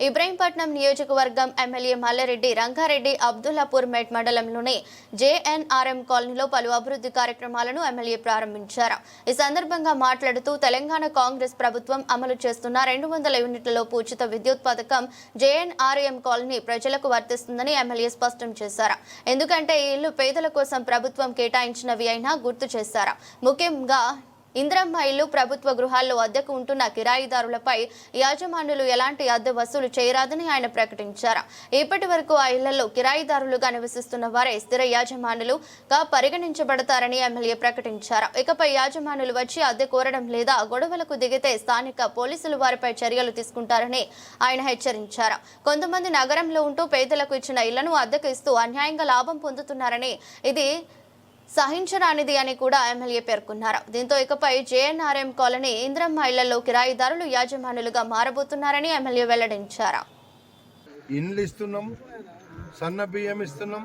ఇబ్రహీంపట్నం నియోజకవర్గం ఎమ్మెల్యే మల్లారెడ్డి రంగారెడ్డి అబ్దుల్లాపూర్ మెట్ మండలంలోని జేఎన్ఆర్ఎం కాలనీలో పలు అభివృద్ధి కార్యక్రమాలను ఎమ్మెల్యే ప్రారంభించారు. ఈ సందర్భంగా మాట్లాడుతూ తెలంగాణ కాంగ్రెస్ ప్రభుత్వం అమలు చేస్తున్న రెండు వందల యూనిట్లలోపు ఉచిత విద్యుత్ పథకం జేఎన్ఆర్ఎం కాలనీ ప్రజలకు వర్తిస్తుందని ఎమ్మెల్యే స్పష్టం చేశారు. ఎందుకంటే ఈ ఇల్లు పేదల కోసం ప్రభుత్వం కేటాయించినవి అయినా గుర్తు చేశారు. ముఖ్యంగా ఇందిరమ్మ ఇల్లు ప్రభుత్వ గృహాల్లో అద్దెకు ఉంటున్న కిరాయిదారులపై యాజమానులు ఎలాంటి అద్దె వసూలు చేయరాదని ఆయన ప్రకటించారు. ఇప్పటి వరకు ఆ ఇళ్ళలో కిరాయిదారులుగా నివసిస్తున్న వారే స్థిర యాజమానులుగా పరిగణించబడతారని ఎమ్మెల్యే ప్రకటించారు. ఇకపై యాజమానులు వచ్చి అద్దె కోరడం లేదా గొడవలకు దిగితే స్థానిక పోలీసులు వారిపై చర్యలు తీసుకుంటారని ఆయన హెచ్చరించారు. కొంతమంది నగరంలో ఉంటూ పేదలకు ఇచ్చిన ఇళ్ళను అద్దెకు ఇస్తూ అన్యాయంగా లాభం పొందుతున్నారని ఇది సహించరానిది అని కూడా ఎమ్మెల్యే పేర్కొన్నారు. దీంతో ఇకపై జేఎన్ఆర్ఎం కాలనీ ఇంద్రమ్మ ఇళ్ళలో కిరాయిదారులు యాజమానులుగా మారబోతున్నారని ఎమ్మెల్యే వెల్లడించారు. ఇండ్లు ఇస్తున్నాం సన్న బియ్యం ఇస్తున్నాం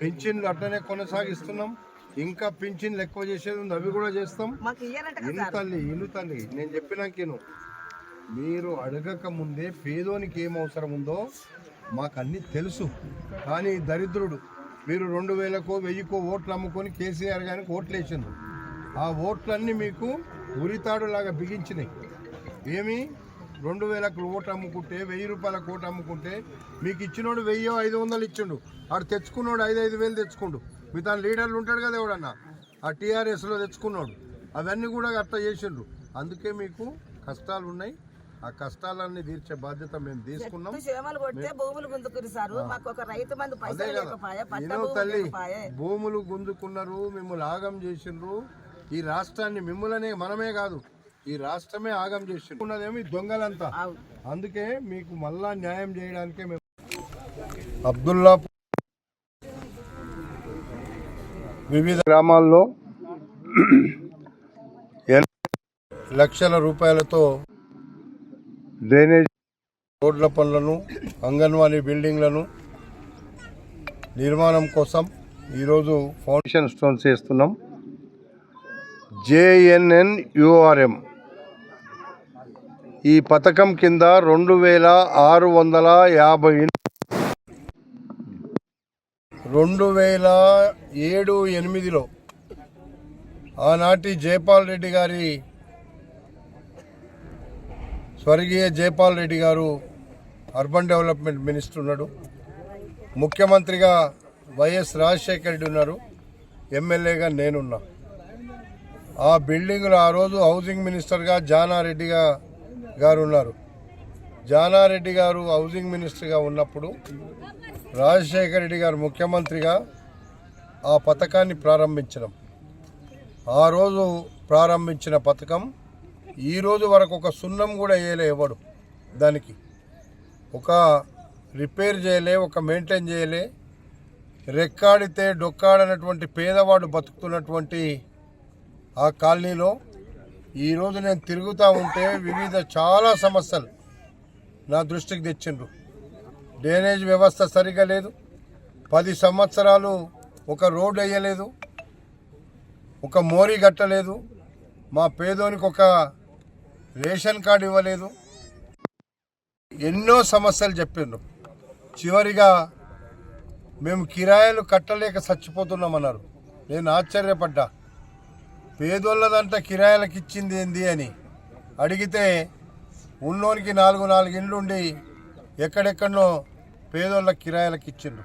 పింఛన్లు అట్లనే కొనసాగిస్తున్నాం. ఇంకా పింఛన్లు ఎక్కువ చేసేది ఉంది అవి కూడా చేస్తాం. మాకు ఇయ్యారంట కదా ఇల్లు తల్లి ఇల్లు తల్లి నేను చెప్పినాకేను మీరు అడగక ముందే పేదోనికి ఏం అవసరం ఉందో మాకు అన్ని తెలుసు. కానీ దరిద్రుడు మీరు రెండు వేలకో వెయ్యికో ఓట్లు అమ్ముకొని కేసీఆర్ గారికి ఓట్లు వేసిండ్రు. ఆ ఓట్లన్నీ మీకు ఉరితాడులాగా బిగించినాయి. ఏమి? రెండు వేలకు ఓటు అమ్ముకుంటే వెయ్యి రూపాయల ఓటు అమ్ముకుంటే మీకు ఇచ్చినోడు వెయ్యో ఐదు వందలు ఇచ్చిండు. ఆడు తెచ్చుకున్నాడు ఐదు ఐదు వేలు తెచ్చుకుండు. మీ తన లీడర్లు ఉంటాడు కదా ఎవడన్నా? ఆ టీఆర్ఎస్లో తెచ్చుకున్నాడు. అవన్నీ కూడా అట్లా చేసిండ్రు. అందుకే మీకు కష్టాలు ఉన్నాయి ఆ కష్టాలన్నీ తీర్చే బాధ్యత మేము తీసుకున్నాం. కొడితే భూములు మాకు ఒక రైతు మంది పైసలు లేకపోయా తల్లి భూములు గుంజుకున్నారు మిమ్మల్ని ఆగం చేసిండ్రు. ఈ రాష్ట్రాన్ని మిమ్మల్నే మనమే కాదు ఈ రాష్ట్రమే ఆగం చేసిండ్రు. ఉన్నదేమో ఈ దొంగలంతా. అందుకే మీకు మళ్ళా న్యాయం చేయడానికే మేము అబ్దుల్లా వివిధ గ్రామాల్లో లక్షల రూపాయలతో డ్రైనేజ్ రోడ్ల పనులను అంగన్వాడీ బిల్డింగ్లను నిర్మాణం కోసం ఈరోజు ఫౌండేషన్ స్టోన్స్ వేస్తున్నాం జేఎన్ఎన్ యుఆర్ఎం. ఈ పథకం కింద రెండు వేల ఆరు వందల యాభై రెండు వేల ఏడు ఎనిమిదిలో ఆనాటి జయపాల్ రెడ్డి గారి స్వర్గీయ జైపాల్ రెడ్డి గారు అర్బన్ డెవలప్మెంట్ మినిస్టర్ ఉన్నాడు. ముఖ్యమంత్రిగా వైఎస్ రాజశేఖర రెడ్డి ఉన్నారు. ఎమ్మెల్యేగా నేనున్నా. ఆ బిల్డింగ్లో ఆ రోజు హౌసింగ్ మినిస్టర్గా జానారెడ్డిగా గారు ఉన్నారు. జానారెడ్డి గారు హౌసింగ్ మినిస్టర్గా ఉన్నప్పుడు రాజశేఖర రెడ్డి గారు ముఖ్యమంత్రిగా ఆ పథకాన్ని ప్రారంభించడం. ఆ రోజు ప్రారంభించిన పథకం ఈ రోజు వరకు ఒక సున్నం కూడా వేయలే ఎవడు దానికి. ఒక రిపేర్ చేయలే ఒక మెయింటైన్ చేయలే రెక్కాడితే డొక్కాడనటువంటి పేదవాడు బతుకుతున్నటువంటి ఆ కాలనీలో ఈరోజు నేను తిరుగుతూ ఉంటే వివిధ చాలా సమస్యలు నా దృష్టికి తెచ్చిండ్రు. డ్రైనేజ్ వ్యవస్థ సరిగా లేదు. పది సంవత్సరాలు ఒక రోడ్ వేయలేదు. ఒక మోరీ కట్టలేదు. మా పేదోనికి ఒక రేషన్ కార్డు ఇవ్వలేదు. ఎన్నో సమస్యలు చెప్పిండ్రు చివరిగా మేము కిరాయిలు కట్టలేక చచ్చిపోతున్నామన్నారు నేను ఆశ్చర్యపడ్డా. పేదోళ్ళదంతా కిరాయిలకు ఇచ్చింది ఏంది అని అడిగితే ఉన్నోనికి నాలుగు నాలుగు ఇండ్లు ఉండి ఎక్కడెక్కడనో పేదోళ్ళ కిరాయిలకు ఇచ్చిండ్రు.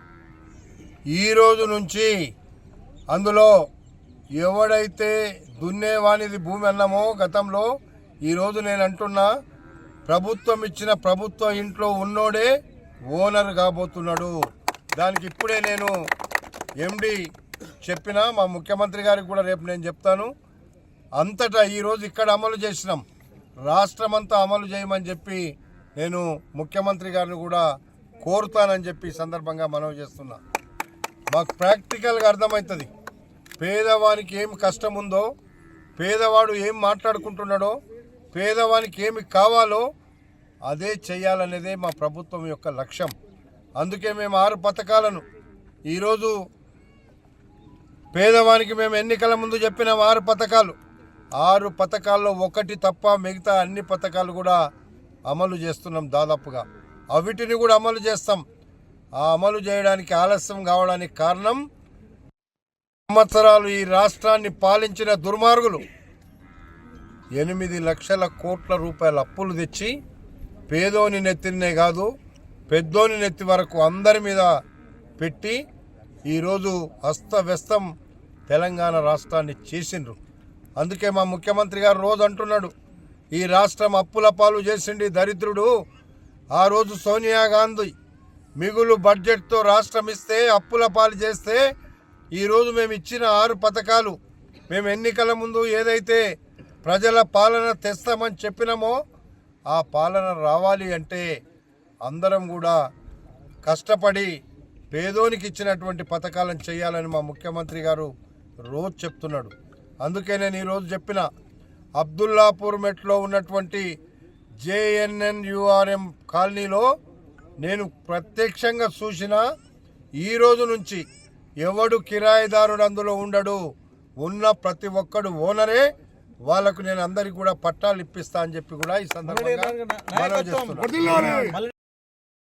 ఈ రోజు నుంచి అందులో ఎవడైతే దున్నేవానిది భూమి అన్నామో గతంలో ఈరోజు నేను అంటున్నా ప్రభుత్వం ఇచ్చిన ప్రభుత్వ ఇంట్లో ఉన్నోడే ఓనర్ కాబోతున్నాడు. దానికి ఇప్పుడే నేను ఎండి చెప్పిన మా ముఖ్యమంత్రి గారికి కూడా రేపు నేను చెప్తాను. అంతటా ఈరోజు ఇక్కడ అమలు చేసినాం. రాష్ట్రమంతా అమలు చేయమని చెప్పి నేను ముఖ్యమంత్రి గారిని కూడా కోరుతానని చెప్పి సందర్భంగా మనవి చేస్తున్నా. మాకు ప్రాక్టికల్గా అర్థమవుతుంది. పేదవానికి ఏం కష్టం ఉందో పేదవాడు ఏం మాట్లాడుకుంటున్నాడో పేదవానికి ఏమి కావాలో అదే చేయాలనేదే మా ప్రభుత్వం యొక్క లక్ష్యం. అందుకే మేము ఆరు పథకాలను ఈరోజు పేదవానికి మేము ఎన్నికల ముందు చెప్పిన ఆరు పథకాలు. ఆరు పథకాల్లో ఒకటి తప్ప మిగతా అన్ని పథకాలు కూడా అమలు చేస్తున్నాం దాదాపుగా. అవిటిని కూడా అమలు చేస్తాం. ఆ అమలు చేయడానికి ఆలస్యం కావడానికి కారణం సంవత్సరాలు ఈ రాష్ట్రాన్ని పాలించిన దుర్మార్గులు. ఎనిమిది లక్షల కోట్ల రూపాయల అప్పులు తెచ్చి పేదోని నెత్తినే కాదు పెద్దోని నెత్తి వరకు అందరి మీద పెట్టి ఈరోజు అస్తవ్యస్తం తెలంగాణ రాష్ట్రాన్ని చేసిండ్రు. అందుకే మా ముఖ్యమంత్రి గారు రోజు అంటున్నాడు ఈ రాష్ట్రం అప్పుల పాలు చేసిండి దరిద్రుడు. ఆ రోజు సోనియా గాంధీ మిగులు బడ్జెట్తో రాష్ట్రం ఇస్తే అప్పుల పాలు చేస్తే ఈరోజు మేము ఇచ్చిన ఆరు పథకాలు మేము ఎన్నికల ముందు ఏదైతే ప్రజల పాలన తెస్తామని చెప్పినామో ఆ పాలన రావాలి అంటే అందరం కూడా కష్టపడి పేదోనికి ఇచ్చినటువంటి పథకాలను చేయాలని మా ముఖ్యమంత్రి గారు రోజు చెప్తున్నాడు. అందుకే నేను ఈరోజు చెప్పిన అబ్దుల్లాపూర్ మెట్లో ఉన్నటువంటి జేఎన్ఎన్యుఆర్ఎం కాలనీలో నేను ప్రత్యక్షంగా చూసిన ఈ రోజు నుంచి ఎవడు కిరాయిదారుడు అందులో ఉండడు. ఉన్న ప్రతి ఒక్కడు ఓనరే. వాళ్ళకు నేను అందరికి కూడా పట్టాలు ఇప్పిస్తా అని చెప్పి కూడా ఈ సందర్భంగా